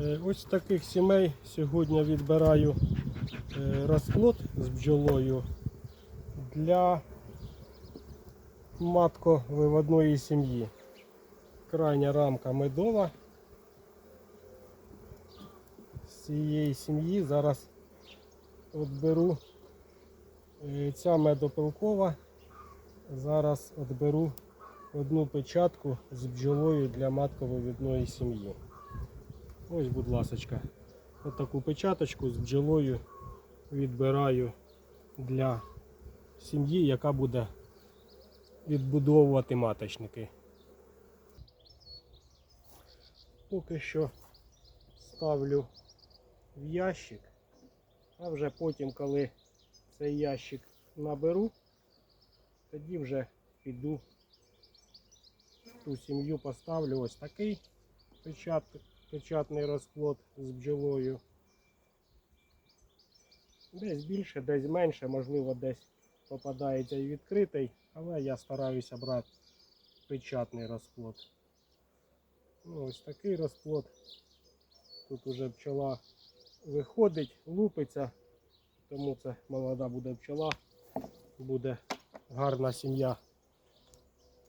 Е, Ось таких сімей сьогодні відбираю е, розплод з бджолою для матковиводної сім'ї. Крайня рамка медова. З цієї сім'ї зараз от беру е, ця медопилкова. Зараз от беру одну печатку з бджолою для матковивідної сім'ї. Ось, будь ласочка, таку печаточку з бджолою відбираю для сім'ї, яка буде відбудовувати маточники. Поки що ставлю в ящик, а вже потім, коли цей ящик наберу, тоді вже піду ту сім'ю поставлю ось такий печат, печатний розплод з бджолою. Десь більше, десь менше, можливо, десь попадається і відкритий, але я стараюся брати печатний розплод. Ну, ось такий розплод. Тут уже пчола виходить, лупиться, тому це молода буде пчола, буде гарна сім'я